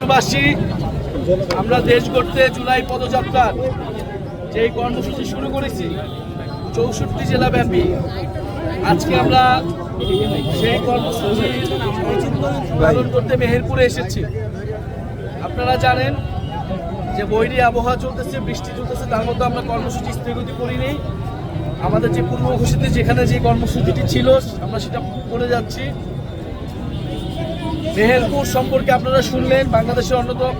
দেশবাসী আমরা দেশ গড়তে জুলাই পদযাত্রার যে কর্মসূচি শুরু করেছি, চৌষট্টি জেলা ব্যাপী আজকে আমরা সেই কর্মসূচি পালন করতে মেহেরপুরে এসেছি। আপনারা জানেন যে বৈরী আবহাওয়া চলতেছে, বৃষ্টি চলতেছে, তার মধ্যে আমরা কর্মসূচি স্থগিত করিনি। আমাদের যে পূর্ব ঘোষিত যেখানে যে কর্মসূচিটি ছিল, আমরা সেটা করে যাচ্ছি। মেহেরপুর সম্পর্কে আপনারা শুনলেন, বাংলাদেশের অন্যতম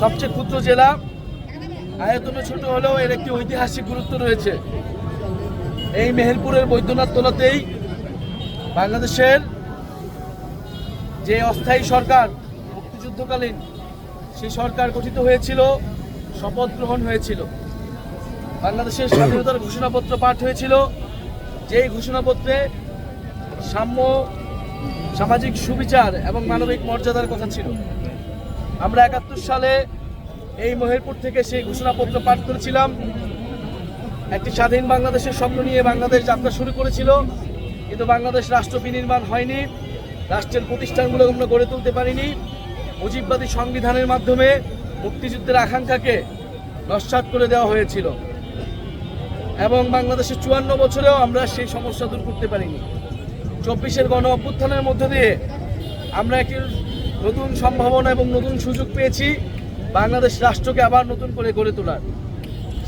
সবচেয়ে ক্ষুদ্র জেলা। আয়তনে ছোট হলেও এর একটি ঐতিহাসিক গুরুত্ব রয়েছে। এই মেহেরপুরের বৈদ্যনাথ তোলাতেই বাংলাদেশের যে অস্থায়ী সরকার মুক্তিযুদ্ধকালীন, সেই সরকার গঠিত হয়েছিল, শপথ গ্রহণ হয়েছিল। বাংলাদেশের স্বাধীনতার ঘোষণাপত্র পাঠ হয়েছিল। যেই ঘোষণাপত্রে সাম্য সামাজিক সুবিচার এবং মানবিক মর্যাদার কথা ছিল। আমরা একাত্তর সালে এই মহেরপুর থেকে সেই ঘোষণাপত্র পাঠ করেছিলাম। একটি স্বাধীন বাংলাদেশের স্বপ্ন নিয়ে বাংলাদেশ যাত্রা শুরু করেছিল। কিন্তু বাংলাদেশ রাষ্ট্র বিনির্মাণ হয়নি। রাষ্ট্রের প্রতিষ্ঠানগুলো আমরা গড়ে তুলতে পারিনি। মুজিববাদী সংবিধানের মাধ্যমে মুক্তিযুদ্ধের আকাঙ্ক্ষাকে নস্বাত করে দেওয়া হয়েছিল। এবং বাংলাদেশের চুয়ান্ন বছরেও আমরা সেই সমস্যা দূর করতে পারিনি। চব্বিশের গণ অভ্যুত্থানের মধ্য দিয়ে আমরা একটি নতুন সম্ভাবনা এবং নতুন সুযোগ পেয়েছি। বাংলাদেশ রাষ্ট্রকে আবার নতুন করে গড়ে তোলার।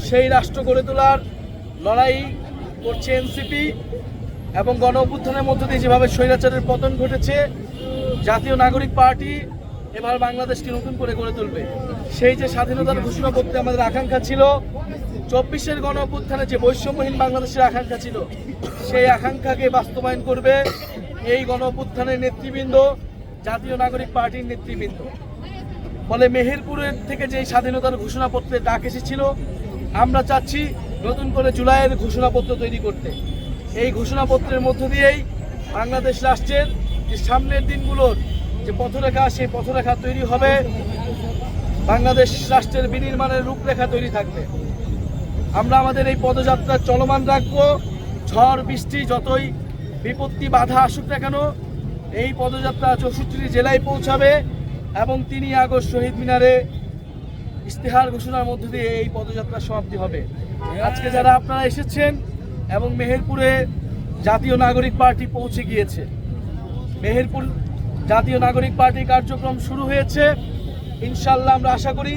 সেই রাষ্ট্র গড়ে তোলার লড়াই করছে এনসিপি এবং গণ অভ্যুত্থানের মধ্য দিয়ে যেভাবে স্বৈরাচারের পতন ঘটেছে, জাতীয় নাগরিক পার্টি এবার বাংলাদেশকে নতুন করে গড়ে তুলবে। সেই যে স্বাধীনতার ঘোষণাপত্রে আমাদের আকাঙ্ক্ষা ছিল, চব্বিশের গণ অভ্যুত্থানে যে বৈষম্যহীন বাংলাদেশের আকাঙ্ক্ষা ছিল, সেই আকাঙ্ক্ষাকে বাস্তবায়ন করবে এই গণ অভ্যুত্থানের নেতৃবৃন্দ, জাতীয় নাগরিক পার্টির নেতৃবৃন্দ। ফলে মেহেরপুরের থেকে যে স্বাধীনতার ঘোষণাপত্রে ডাক এসেছিল, আমরা চাচ্ছি নতুন করে জুলাইয়ের ঘোষণাপত্র তৈরি করতে। এই ঘোষণাপত্রের মধ্য দিয়েই বাংলাদেশ রাষ্ট্রের যে সামনের দিনগুলোর যে পথরেখা, সেই পথরেখা তৈরি হবে। বাংলাদেশ রাষ্ট্রের বিনির্মাণের রূপরেখা তৈরি থাকবে। আমরা আমাদের এই পদযাত্রা চলমান রাখব। ঝড়, বৃষ্টি, যতই বিপত্তি, বাধা আসুক না কেন, এই পদযাত্রা চৌষট্টি জেলায় পৌঁছাবে এবং তিনই আগস্ট শহীদ মিনারে ইস্তেহার ঘোষণার মধ্য দিয়ে এই পদযাত্রা সমাপ্তি হবে। আজকে যারা আপনারা এসেছেন এবং মেহেরপুরে জাতীয় নাগরিক পার্টি পৌঁছে গিয়েছে, মেহেরপুর জাতীয় নাগরিক পার্টির কার্যক্রম শুরু হয়েছে। ইনশাল্লাহ আমরা আশা করি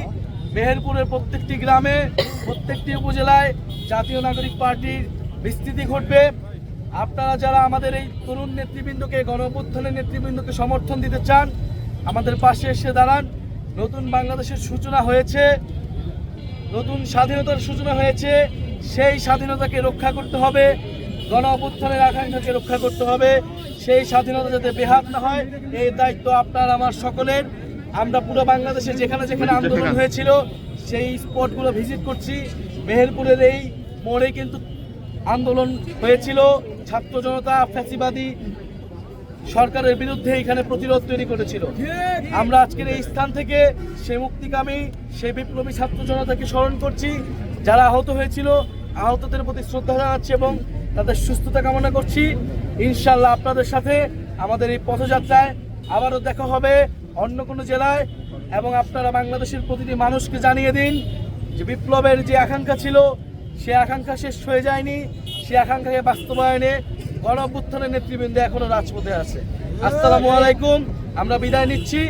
মেহেরপুরের প্রত্যেকটি গ্রামে, প্রত্যেকটি উপজেলায় জাতীয় নাগরিক পার্টির বিস্তৃতি ঘটবে। আপনারা যারা আমাদের এই তরুণ নেতৃবৃন্দকে, গণঅভ্যুত্থানের নেতৃবৃন্দকে সমর্থন দিতে চান, আমাদের পাশে এসে দাঁড়ান। নতুন বাংলাদেশের সূচনা হয়েছে। নতুন স্বাধীনতার সূচনা হয়েছে। সেই স্বাধীনতাকে রক্ষা করতে হবে। গণ অভ্যুত্থানের আকাঙ্ক্ষাকে রক্ষা করতে হবে। সেই স্বাধীনতা যাতে বেহাত না হয় এই দায়িত্ব আপনার আমার সকলের। আমরা পুরো বাংলাদেশে যেখানে যেখানে আন্দোলন হয়েছিল সেই স্পটগুলো ভিজিট করছি। মেহেরপুরের এই মোড়ে কিন্তু আন্দোলন হয়েছিল। ছাত্র জনতা ফ্যাসিবাদী সরকারের বিরুদ্ধে এখানে প্রতিরোধ তৈরি করেছিল। আমরা আজকের এই স্থান থেকে সে মুক্তিকামী সে বিপ্লবী ছাত্র জনতাকে স্মরণ করছি। যারা আহত হয়েছিল আহতদের প্রতি শ্রদ্ধা জানাচ্ছি এবং তাদের সুস্থতা কামনা করছি। ইনশাল্লাহ আপনাদের সাথে আমাদের এই পথযাত্রায় আবারও দেখা হবে অন্য কোনো জেলায় এবং আপনারা বাংলাদেশের প্রতিটি মানুষকে জানিয়ে দিন যে বিপ্লবের যে আকাঙ্ক্ষা ছিল, সে আকাঙ্ক্ষা শেষ হয়ে যায়নি। সে আকাঙ্ক্ষাকে বাস্তবায়নে, গণ অভ্যুত্থানের নেতৃবৃন্দ এখনও রাজপথে আছে। আসসালামু আলাইকুম, আমরা বিদায় নিচ্ছি।